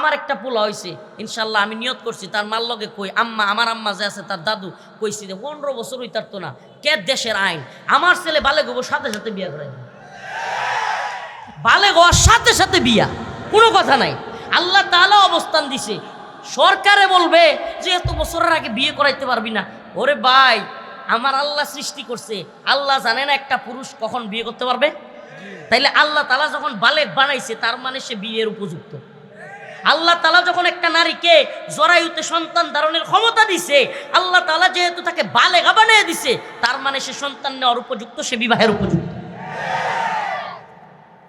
আমার একটা পোলা হয়েছে ইনশাল্লাহ আমি নিয়ত করছি, তার মার লগে কই, আম্মা, আমার আম্মা যে আছে, তার দাদু কইছি যে পনেরো বছর হইতার তো না, কে দেশের আইন? আমার ছেলে বালে গোবর সাথে সাথে বিয়া করে বালে হওয়ার সাথে সাথে বিয়া, কোনো কথা নাই। আল্লাহ তাআলা অবস্থান দিছে। সরকারে বলবে যে এত বছরের আগে বিয়ে করাইতে পারবি না। ওরে ভাই, আমার আল্লাহ সৃষ্টি করছে। আল্লাহ জানে না একটা পুরুষ কখন বিয়ে করতে পারবে? তাইলে আল্লাহ তালা যখন বালেক বানাইছে, তার মানে সে বিয়ের উপযুক্ত। আল্লাহ তালা যখন একটা নারীকে জরায়ুতে সন্তান ধারণের ক্ষমতা দিছে, আল্লাহ তালা যেহেতু তাকে বালেগা বানিয়ে দিছে, তার মানে সে সন্তান নেওয়ার উপযুক্ত, সে বিবাহের উপযুক্ত।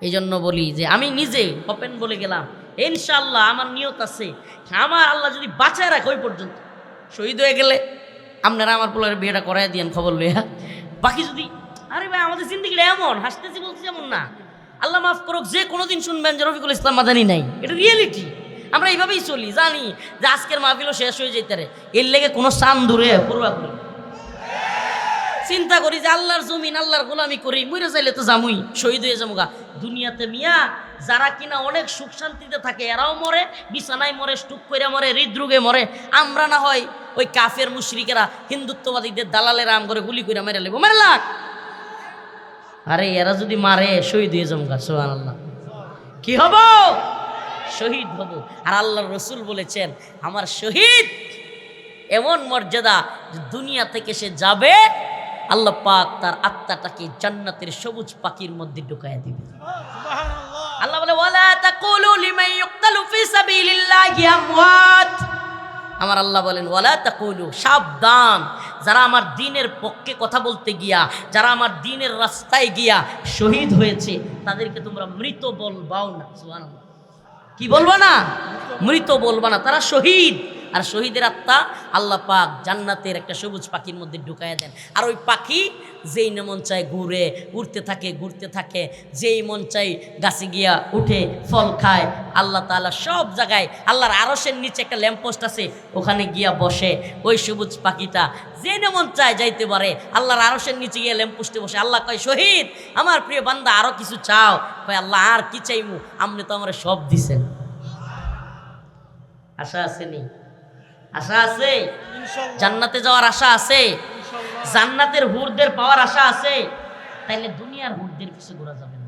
এই জন্য বলি যে আমি নিজে ওপেন বলে গেলাম ইনশাল্লাহ আমার নিয়ত আছে, আমার আল্লাহ যদি বাঁচায় রাখে ওই পর্যন্ত। শহীদ হয়ে গেলে আপনারা আমার পোলার বিয়েটা করাই দিয়েন খবর লইয়া। বাকি যদি, আরে ভাই, আমাদের জিন্দিগিটা এমন, হাসতেছি বলছি এমন না। আল্লাহ মাফ করুক, যে কোনোদিন শুনবেন যে রফিকুল ইসলাম মাদানি নাই, এটা রিয়েলিটি আমরা এইভাবেই চলি, জানি যে আজকের মাহফিলও শেষ হয়ে যেতে পারে। এর লেগে কোনো সান দূরে পূর্বাপুরি চিন্তা করি যে আল্লাহর জমিন, আল্লাহর গোলামি করি, মরে যাইলে তো জামুই, শহীদ হয়ে যাব গা দুনিয়াতে মিয়া, যারা কিনা অনেক সুখ শান্তিতে থাকে, এরাও মরে, বিছানায় মরে স্টুক করে মরে, হৃদরোগে মরে। আমরা না হয় ওই কাফের মুশরিকেরা, হিন্দুত্ববাদীদের দালালেরা আম করে গুলি করে মেরে লেবো মেরে লাগ! আরে, এরা যদি মারে, শহীদ হয়ে যাব গা সোহান আল্লাহ কি হব? শহীদ হব। আর আল্লাহর রসুল বলেছেন আমার শহীদ এমন মর্যাদা দুনিয়া থেকে সে যাবে আল্লাহ পাক তার আত্মাটাকে জান্নাতের সবুজ পাখির মধ্যে ঢুকায় দিবে। আল্লাহ বলে ওয়ালা তাকুলু লিমান ইউক্তালু ফি সাবিলিল্লাহি আমওয়াত। আমার আল্লাহ বলেন ওয়ালা তাকুলু সাবধান। যারা আমার দিনের পক্ষে কথা বলতে গিয়া যারা আমার দিনের রাস্তায় গিয়া শহীদ হয়েছে তাদেরকে তোমরা মৃত বলবাও না। সুবহানাল্লাহ। কি বলব না? মৃত বলব না, তারা শহীদ। আর শহীদের আত্মা আল্লাহ পাক জান্নাতের একটা সবুজ পাখির মধ্যে ঢুকাইয়া দেন। আর ওই পাখি যেই না মন চায় ঘুরে উড়তে থাকে ঘুরতে থাকে যেই মন চাই গাছে গিয়া উঠে ফল খায় আল্লাহ তাআলা সব জায়গায় আল্লাহর আরসের নিচে একটা ল্যাম্পোস্ট আছে ওখানে গিয়া বসে ওই সবুজ পাখিটা যে না মন চায় যাইতে পারে আল্লাহর আরসের নিচে গিয়ে ল্যাম্পোস্টে বসে আল্লাহ কয় শহীদ আমার প্রিয় বান্দা আরও কিছু চাও? কয় আল্লাহ আর কি চাইমু? আপনি তো আমার সব দিছেন আশা আছে নি? আশা আছে? জান্নাতে যাওয়ার আশা আছে? জান্নাতের হুরদের পাওয়ার আশা আছে, তাইলে দুনিয়ার হুরদের পিছু ঘোরা যাবে না।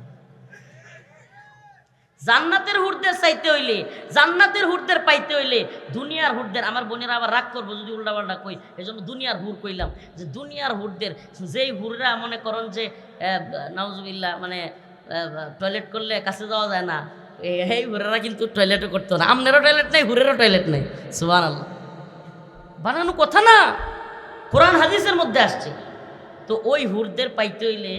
জান্নাতের হুরদের চাইতে হইলে, জান্নাতের হুরদের পাইতে হইলে দুনিয়ার হুরদের, আমার বোনেরা আবার রাগ করব যদি উল্টা পাল্টা কই এই জন্য দুনিয়ার হুর কইলাম যে দুনিয়ার হুরদের, যেই হুররা মনে করেন যে নওয়াজবিল্লা মানে টয়লেট করলে কাছে যাওয়া যায় না এই হুরেরা কিন্তু টয়লেটও করতো না। আমনেরও টয়লেট নেই, হুরেরও টয়লেট নেই। সুবান আল্লাহ বানানো কথা না। কোরআন হাদিসের মধ্যে আসছে। তো ওই হুরদের পাইতে হইলে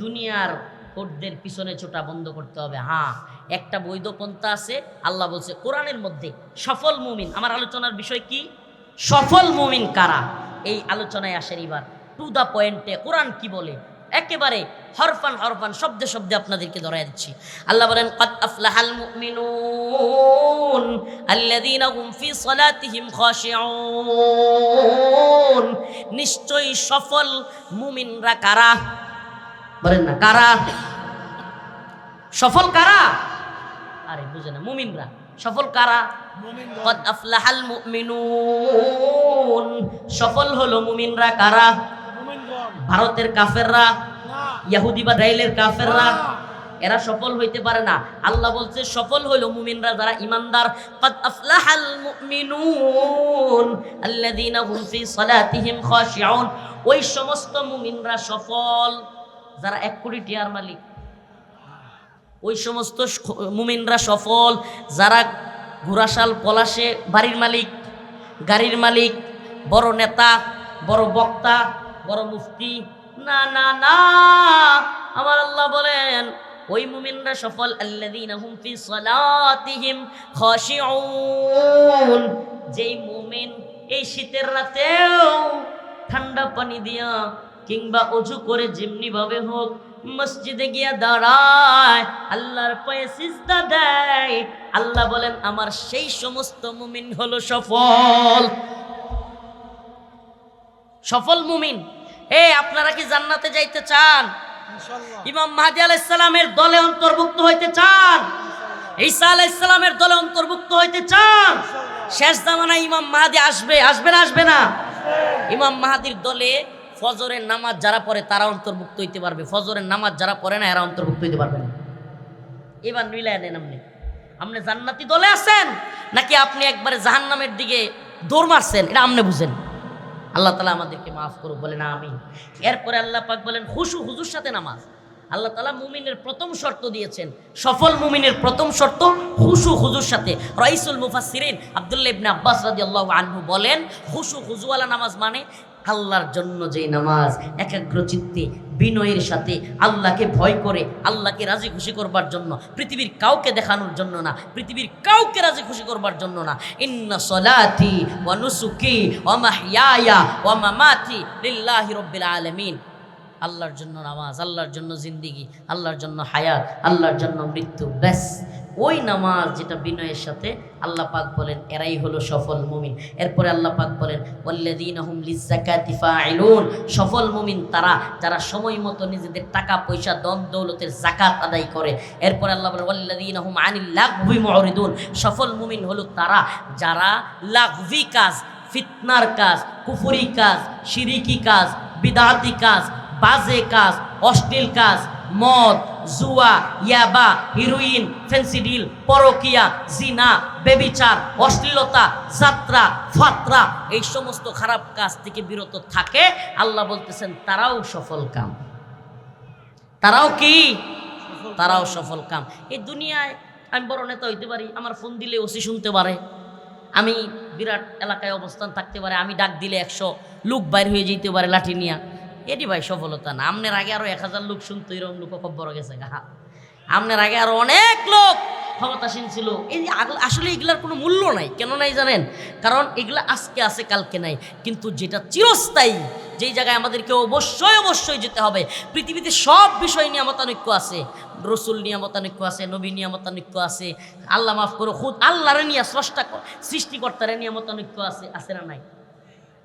দুনিয়ার হুরদের পিছনে ছোটা বন্ধ করতে হবে। হ্যাঁ একটা বৈধ পন্থা আছে, আল্লাহ বলছে কোরআনের মধ্যে সফল মুমিন। আমার আলোচনার বিষয় কি? সফল মুমিন কারা? এই আলোচনায় আসেন এবার টু দ্য পয়েন্টে কোরআন কি বলে? একেবারে হরফান হরফান শব্দে শব্দে আপনাদেরকে ধরাই দিচ্ছি। আল্লাহ বলেন কদ আফলাহাল মুমিনুন আল্লাযীনা ফি সলাতিহিম খাশিউন। নিশ্চয়ই সফল মুমিনরা কারা? বলেন না কারা? সফল কারা? আরে বুঝে না মুমিনরা। সফল কারা? কদ আফলাহাল মুমিনুন। সফল হলো মুমিনরা কারা? ভারতের কাফেররা ইয়াহুদি বা ইসরায়েলের কাফেররা এরা সফল হইতে পারে না। আল্লাহ বলছে সফল হইল মুমিনরা যারা ইমানদার কদ আফলাহাল মুমিনুন আল্লাযীনা হুম ফি সালাতিহিম খাশিউন। ওই সমস্ত মুমিনরা সফল যারা এক কোটি টিয়ার মালিক। ওই সমস্ত মুমিনরা সফল যারা ঘোড়াশাল পলাশে বাড়ির মালিক গাড়ির মালিক বড় নেতা বড় বক্তা বড় মুফতি। না না না। আমার আল্লাহ বলেন, ওই মুমিনরা সফল। আল্লাযীনা হুম ফি সালাতিহিম খাশিউন। যেই মুমিন এই শীতের রাতেও ঠান্ডা পানি দিয়া কিংবা অজু করে যেমনি ভাবে হোক মসজিদে গিয়া দাঁড়ায়, আল্লাহর পায়ে সিজদা দেয়। আল্লাহ বলেন, আমার সেই সমস্ত মুমিন হলো সফল। সফল মুমিন। এ আপনারা কি জান্নাতে যাইতে চান? ইমাম মাহাদি আলাইসালামের দলে অন্তর্ভুক্ত হইতে চান? ঈসা আলাইহিস সালামের দলে অন্তর্ভুক্ত হইতে চান? শেষ জামানায় ইমাম মাহাদি আসবে আসবে না আসবে না? ইমাম মাহাদির দলে ফজরের নামাজ যারা পড়ে তারা অন্তর্ভুক্ত হইতে পারবে। ফজরের নামাজ যারা পড়ে না এরা অন্তর্ভুক্ত হইতে পারবে না। এবার মিলাই নেন আপনি। আপনি জান্নাতি দলে আছেন নাকি আপনি একবারে জাহান্নামের দিকে দৌড় মারছেন? এটা আপনি বুঝেন। আল্লাহ তালা আমাদেরকে মাফ করুক, বলেন আমি এরপরে আল্লাহ পাক বলেন হুসু হুজুর সাথে নামাজ। আল্লাহ তালা মুমিনের প্রথম শর্ত দিয়েছেন, সফল মুমিনের প্রথম শর্ত হুসু হুজুর সাথে। রাইসুল মুফাসিরিন আবদুল্লাহ ইবনে আব্বাস রাজি আল্লাহ আনহু বলেন হুসু হুজুওয়ালা নামাজ মানে আল্লাহর জন্য যে নামাজ, একাগ্র চিত্তে, বিনয়ের সাথে আল্লাহকে ভয় করে, আল্লাহকে রাজি খুশি করবার জন্য, পৃথিবীর কাউকে দেখানোর জন্য না, পৃথিবীর কাউকে রাজি খুশি করবার জন্য না। ইন্না সলাতি ওয়া নুসুকি লিল্লাহি রাব্বিল আলামিন। আল্লাহর জন্য নামাজ, আল্লাহর জন্য জিন্দিগি, আল্লাহর জন্য হায়াত, আল্লাহর জন্য মৃত্যু, ব্যাস। ওই নামাজ যেটা বিনয়ের সাথে আল্লাহ পাক বলেন, এরাই হলো সফল মুমিন। এরপরে আল্লাহ পাক বলেন লিযাকাতি ফাইলুন সফল মুমিন তারা, যারা সময় মতো নিজেদের টাকা, পয়সা দন দৌলতের জাকাত আদায় করে। এরপরে আল্লাহ বলেন ওয়াল্লাযীনাহুম আনিল লাগবি মুরিদুন সফল মুমিন হলো তারা, যারা লাগভি কাজ, ফিতনার কাজ, কুফরি কাজ, শিরিকি কাজ, বিদাতি কাজ, বাজে কাজ, অশ্লীল কাজ, মদ জুয়া, ইয়াবা, হিরোইন, ফেন্সিডিল, পরকিয়া, জিনা, বেবিচার, অশ্লীলতা, যাত্রা, ফাত্রা, এই সমস্ত খারাপ কাজ থেকে বিরত থাকে। আল্লাহ বলতেছেন, তারাও সফল কাম। তারাও কি? তারাও সফল কাম। এই দুনিয়ায় আমি বড় নেতা হইতে পারি, আমার ফোন দিলে ওসি শুনতে পারে। আমি বিরাট এলাকায় অবস্থান থাকতে পারে, আমি ডাক দিলে একশো, লোক বাইর হয়ে যেতে পারে লাঠি নিয়া। এটি ভাই সফলতা না। আমনের আগে আরও এক হাজার লোক শুনতো, এরকম লোক খুব বড় গেছে, গা। আমনের আগে আরও অনেক লোক ক্ষমতাসীন ছিল। এই আসলে এগুলার কোনো মূল্য নাই, কেন নাই জানেন? কারণ এগুলা আজকে আছে, কালকে নাই। কিন্তু যেটা চিরস্থায়ী, যেই জায়গায় আমাদেরকে অবশ্যই অবশ্যই যেতে হবে, পৃথিবীতে সব বিষয় নিয়ে মতানৈক্য আছে। রসুল নিয়ে মতানৈক্য আছে, নবী নিয়ে মতানৈক্য আছে, আল্লাহ মাফ করো খুদ আল্লাহরে নিয়ে স্রষ্টা সৃষ্টিকর্তারে নিয়ে মতানৈক্য আছে আছে না নাই?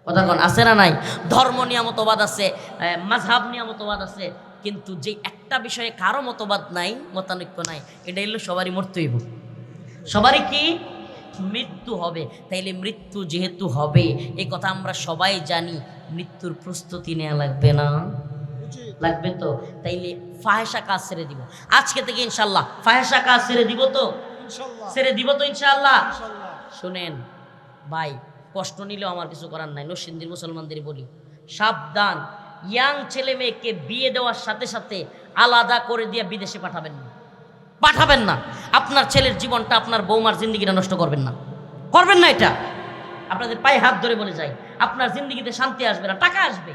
কথা কন আছে না নাই? ধর্ম নিয়ে মতবাদ আছে মাঝহাব নিয়ে মতবাদ আছে কিন্তু যে একটা বিষয়ে কারও মতবাদ নাই মতানৈক্য নাই এটা হলো সবারই মরতে হইব সবারই কি? মৃত্যু হবে। তাইলে মৃত্যু যেহেতু হবে এই কথা আমরা সবাই জানি মৃত্যুর প্রস্তুতি নেওয়া লাগবে না? লাগবে তো? তাইলে ফাহেসা কাজ ছেড়ে দিব। আজকে থেকে ইনশাল্লাহ ফাহেসা কাজ ছেড়ে দিব তো? ছেড়ে দিব তো ইনশাল্লাহ শুনেন ভাই কষ্ট নিলেও আমার কিছু করার নাই। নসিন্দির মুসলমানদের বলি, সাবধান। ইয়াং ছেলে মেয়েকে বিয়ে দেওয়ার সাথে সাথে আলাদা করে দিয়ে বিদেশে পাঠাবেন না। পাঠাবেন না। আপনার ছেলের জীবনটা আপনার বৌমার জিন্দিগিটা নষ্ট করবেন না। করবেন না এটা। আপনাদের পায়ে হাত ধরে বলে যাই, আপনার জিন্দিগিতে শান্তি আসবে না। টাকা আসবে।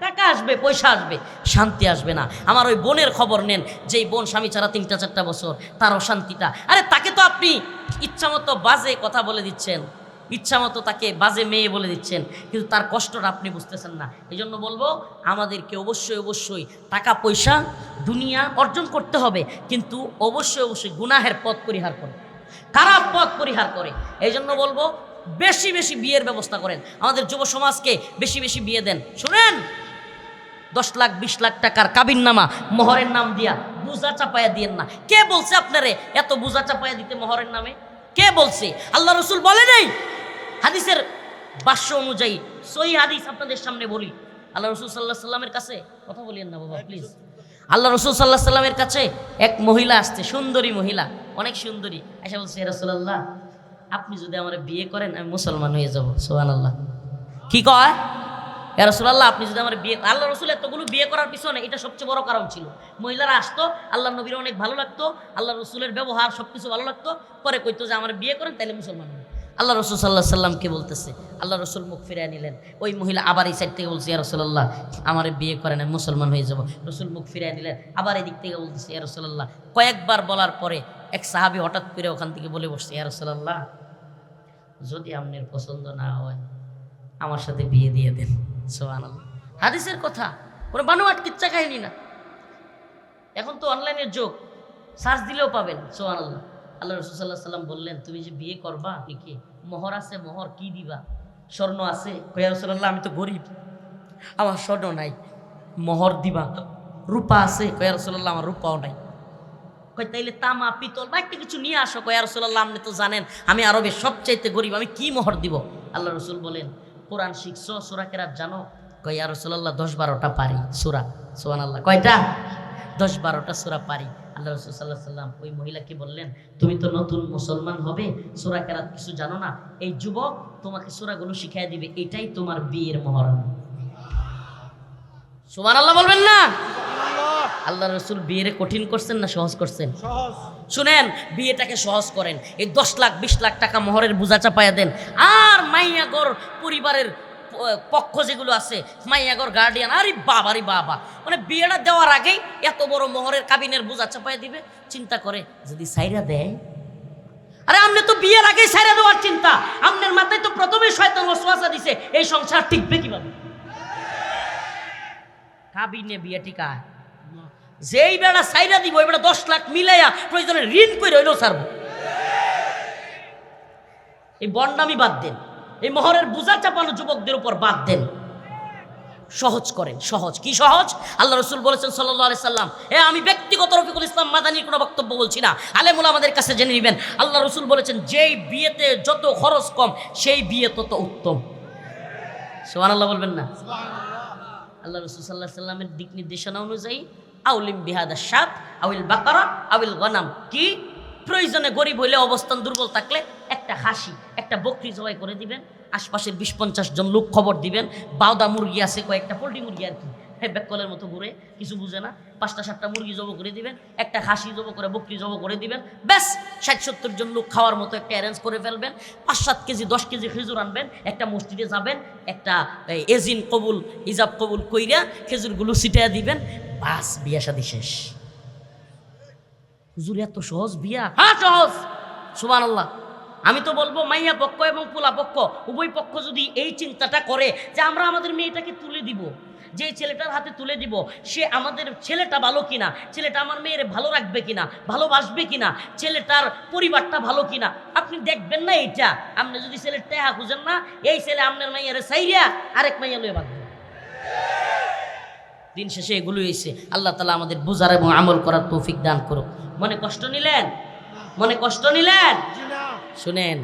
টাকা আসবে, পয়সা আসবে। শান্তি আসবে না। আমার ওই বোনের খবর নেন, যেই বোন স্বামী ছাড়া তিনটা চারটা বছর, তার অশান্তিটা। আরে তাকে তো আপনি ইচ্ছামতো বাজে কথা বলে দিচ্ছেন। ইচ্ছামতো তাকে বাজে মেয়ে বলে দিচ্ছেন, কিন্তু তার কষ্টটা আপনি বুঝতেছেন না। এই জন্য বলব, আমাদেরকে অবশ্যই অবশ্যই টাকা, পয়সা, দুনিয়া অর্জন করতে হবে, কিন্তু অবশ্যই অবশ্যই গুনাহের পথ পরিহার করে। খারাপ পথ পরিহার করে। এই জন্য বলব, বেশি বেশি বিয়ের ব্যবস্থা করেন। আমাদের যুব সমাজকে বেশি বেশি বিয়ে দেন। শুনেন, দশ লাখ, বিশ লাখ টাকার কাবিন নামা মোহরের নাম দিয়া বুঝা চাপায়া দিয়েন না। কে বলছে আপনারে এত বুঝা চাপায়া দিতে মোহরের নামে? কে বলছে? আল্লাহ রসুল বলে নাই? হাদিসের বাস্য অনুযায়ী, সহি হাদিস আপনাদের সামনে বলি। আল্লাহ রসুল সাল্লাহ সাল্লামের কাছে কথা বলিয়েন না বাবা প্লিজ আল্লাহ রসুল সাল্লাহ সাল্লামের কাছে এক মহিলা আসছে, সুন্দরী মহিলা, অনেক সুন্দরী। আশা বলছে রসুল্লাহ আপনি যদি আমার বিয়ে করেন, আমি মুসলমান হয়ে যাব। সোহান আল্লাহ কি কয়? রসুল্লাহ আপনি যদি আমার বিয়ে, আল্লাহ রসুল এতগুলো বিয়ে করার পিছনে এটা সবচেয়ে বড় কারণ ছিল। মহিলারা আসতো আল্লাহ নবীর অনেক ভালো লাগতো আল্লাহ রসুলের ব্যবহার সব কিছু ভালো লাগতো, পরে কইতো যে, আমার বিয়ে করেন তাহলে মুসলমান আল্লাহ রসুল সাল্লাহ সাল্লামকে বলতেছে? আল্লাহ রসুল মুখ ফিরিয়ে নিলেন। ওই মহিলা আবার এই সাইড থেকে বলছে, ইয়া রসুল্লাহ আমার বিয়ে করেন মুসলমান হয়ে যাব। রসুল মুখ ফিরিয়ে নিলেন, আবার এই দিক থেকে বলতেছে, ইয়া রসুল্লাহ কয়েকবার বলার পরে এক সাহাবি হঠাৎ করে ওখান থেকে বলে বসছে, ইয়া রসুল্লাহ যদি আপনার পছন্দ না হয়, আমার সাথে বিয়ে দিয়ে দেন। সোহান হাদিসের কথা, কোনো বানোয়াট কিচ্ছা কাহিনী না। এখন তো অনলাইনের যুগ সার্চ দিলেও পাবেন সোহান আল্লাহ আল্লাহ রসুল্লাহ সাল্লাম বললেন, তুমি যে বিয়ে করবা আপনি কি মোহর আছে, মোহর কি দিবা? স্বর্ণ আছে? কয়া রসুল্লাহ আমি তো গরিব, আমার স্বর্ণ নাই, মোহর দিবা রূপা আছে? কয়া রসুল্লাহ আমার রূপাও নাই। কয়, তাইলে তামা, পিতল বা একটা কিছু নিয়ে আসো। কয় রসুল্লাহ আপনি তো জানেন, আমি আরবের সবচাইতে গরিব, আমি কি মোহর দিব? আল্লাহ রসুল বলেন, কোরআন শিখছো, সুরা কেরাত জানো? কয় রসুল্লাহ দশ বারোটা পারি, সুরা সোহান আল্লাহ কয়টা? দশ বারোটা সুরা পারি। আল্লাহ রসুল সাল্লাহ সাল্লাম ওই মহিলাকে বললেন তুমি তো নতুন মুসলমান হবে সুরা কেরাত কিছু জানো না? এই যুবক তোমাকে সুরাগুলো শিখাই দিবে এটাই তোমার বিয়ের মহরণ সুমান আল্লাহ বলবেন না? আল্লাহ রসুল বিয়েরে কঠিন করছেন না সহজ করছেন? শুনেন বিয়েটাকে সহজ করেন। এই দশ লাখ বিশ লাখ টাকা মোহরের বোঝা চাপাইয়া দেন। আর মাইয়াগর পরিবারের পক্ষ যেগুলো আছে, মাইয়াগর গার্ডিয়ান আরে বাবা রে বাবা। মানে বিয়েটা দেওয়ার আগেই এত বড় মোহরের কাবিনের বোঝা চাপাইয়া দিবে, চিন্তা করে যদি সাইরা দেয়। আরে আমনে তো বিয়ের আগেই সাইরা দেওয়ার চিন্তা। আমনের মাথায় তো প্রথমে শয়তান ওয়াসওয়াসা দিছে, এই সংসার টিকবে কীভাবে? কাবিনে বিয়ে টিকায় যেই বেড়া সাইরা দিব, ওই বেড়া দশ লাখ মিলাইয়া প্রয়োজনে ঋণ করে হইলেও ছাড়বো। এই বন্ডামি বাদ দেন। এই মোহরের বোঝা চাপানো যুবকদের উপর বাদ দেন। সহজ করেন সহজ। কি সহজ? আল্লাহ রসুল বলেছেন সাল্লাহ সাল্লাম এ আমি ব্যক্তিগত রফিকুল ইসলাম মাদানির কোনো বক্তব্য বলছি না। আলেমুল আমাদের কাছে জেনে নেবেন। আল্লাহ রসুল বলেছেন যেই বিয়েতে যত খরচ কম সেই বিয়ে তত উত্তম। সোহান আল্লাহ বলবেন না? আল্লাহ রসুল সাল্লাহ সাল্লামের দিক নির্দেশনা অনুযায়ী আউলিম বিহাদা সাত আউল বাকারা আউল গনাম। কি? প্রয়োজনে গরিব হইলে অবস্থান দুর্বল থাকলে একটা হাসি, একটা বকরি জবাই করে দিবেন আশপাশের বিশ পঞ্চাশ জন লোক খবর দিবেন, বাউদা মুরগি আছে, কয়েকটা পোলট্রি মুরগি আর কি হ্যাঁ ব্যাককলের মতো ঘুরে, কিছু বুঝে না, পাঁচটা সাতটা মুরগি জব করে দিবেন, একটা খাসি জব করে, বকরি জব করে দিবেন, ব্যাস ষাট সত্তর জন লোক খাওয়ার মতো একটা অ্যারেঞ্জ করে ফেলবেন পাঁচ সাত কেজি, দশ কেজি খেজুর আনবেন, একটা মসজিদে যাবেন, একটা এজিন কবুল ইজাব কবুল কইরা খেজুরগুলো ছিটাইয়া দিবেন বাস বিয়া শাদি শেষ। হুজুর, এত সহজ বিয়া? হ্যাঁ সহজ! সুবান আল্লাহ আমি তো বলব মাইয়া পক্ষ এবং পোলা পক্ষ, উভয় পক্ষ যদি এই চিন্তাটা করে যে আমরা আমাদের মেয়েটাকে তুলে দিব, যে ছেলেটার হাতে তুলে দিব, সে আমাদের ছেলেটা ভালো কিনা, ছেলেটা আমার মেয়ের ভালো রাখবে কিনা, ভালোবাসবে কিনা, ছেলেটার পরিবারটা ভালো কিনা, আপনি দেখবেন না এটা আপনি যদি ছেলের টেহা খুঁজেন না, এই ছেলে আপনার মাইয়ারে সাইরিয়া আরেক মাইয়া লয়ে বাঁধবে দিন শেষে এগুলো এসে আল্লাহ তালা আমাদের বোঝার এবং আমল করার তৌফিক দান করো মনে কষ্ট নিলেন? মনে কষ্ট নিলেন? শুনেন,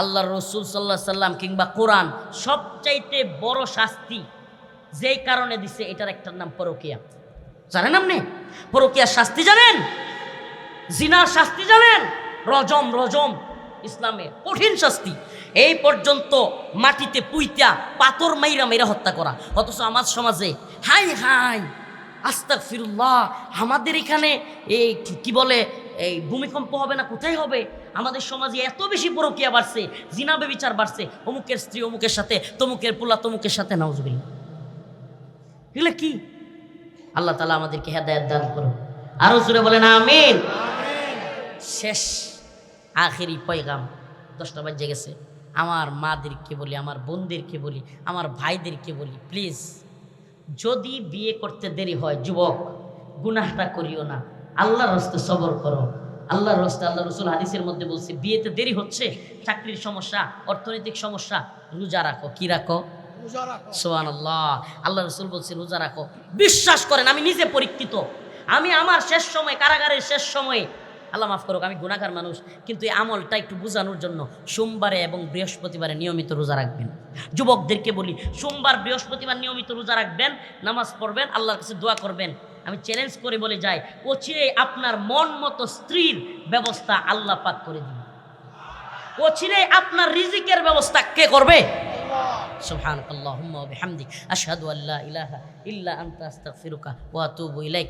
আল্লাহ রসুল সাল্লাহ সাল্লাম কিংবা কোরআন সবচাইতে বড় শাস্তি যেই কারণে দিছে, এটার একটার নাম পরকিয়া। জানেন আপনি? পরকিয়ার শাস্তি জানেন? জিনার শাস্তি জানেন? রজম রজম, ইসলামে কঠিন শাস্তি। এই পর্যন্ত মাটিতে পুইতা পাথর মাইরা মাইরা হত্যা করা। অথচ আমার সমাজে হাই হাই আস্তাক ফিরুল্লাহ আমাদের এখানে এই কি বলে, এই ভূমিকম্প হবে না, কোথায় হবে? আমাদের সমাজে এত বেশি পরকিয়া বাড়ছে, জিনা বেবিচার বাড়ছে, অমুকের স্ত্রী অমুকের সাথে, তমুকের পোলা তমুকের সাথে নাউজবিল্লা এগুলো কি? আল্লাহ তালা আমাদেরকে হেদায়ত দান করো আরও জুড়ে বলেন, আমিন। শেষ, আখেরি পয়গাম। দশটা বাজে গেছে। আমার মাদেরকে বলি, আমার বোনদেরকে বলি, আমার ভাইদেরকে বলি, প্লিজ, যদি বিয়ে করতে দেরি হয়, যুবক, গুনাহটা করিও না। আল্লাহর রস্তে সবর করো। আল্লাহর রস্তে আল্লাহ রসুল হাদিসের মধ্যে বলছে বিয়েতে দেরি হচ্ছে চাকরির সমস্যা অর্থনৈতিক সমস্যা রোজা রাখো কি রাখো? সোহান আল্লাহ আল্লাহ রসুল বলছে রোজা রাখো। বিশ্বাস করেন আমি নিজে পরীক্ষিত। আমি আমার শেষ সময় কারাগারের শেষ সময়ে আল্লাহ মাফ করুক আমি গুণাগার মানুষ কিন্তু এই আমলটা একটু বোঝানোর জন্য সোমবারে এবং বৃহস্পতিবারে নিয়মিত রোজা রাখবেন। যুবকদেরকে বলি সোমবার বৃহস্পতিবার নিয়মিত রোজা রাখবেন নামাজ পড়বেন আল্লাহর কাছে দোয়া করবেন। আমি চ্যালেঞ্জ করে বলে যাই, ও অচিরে আপনার মন মতো স্ত্রীর ব্যবস্থা আল্লাহ পাক করে দিন ও চিরে আপনার রিজিকের ব্যবস্থা কে করবে? সুহান আল্লাহ বিহামদিক, আশহাদু আল্লাহ ইলাহা ইল্লা আনতা, আস্তাগফিরুকা ওয়া আতুবু ইলাইক।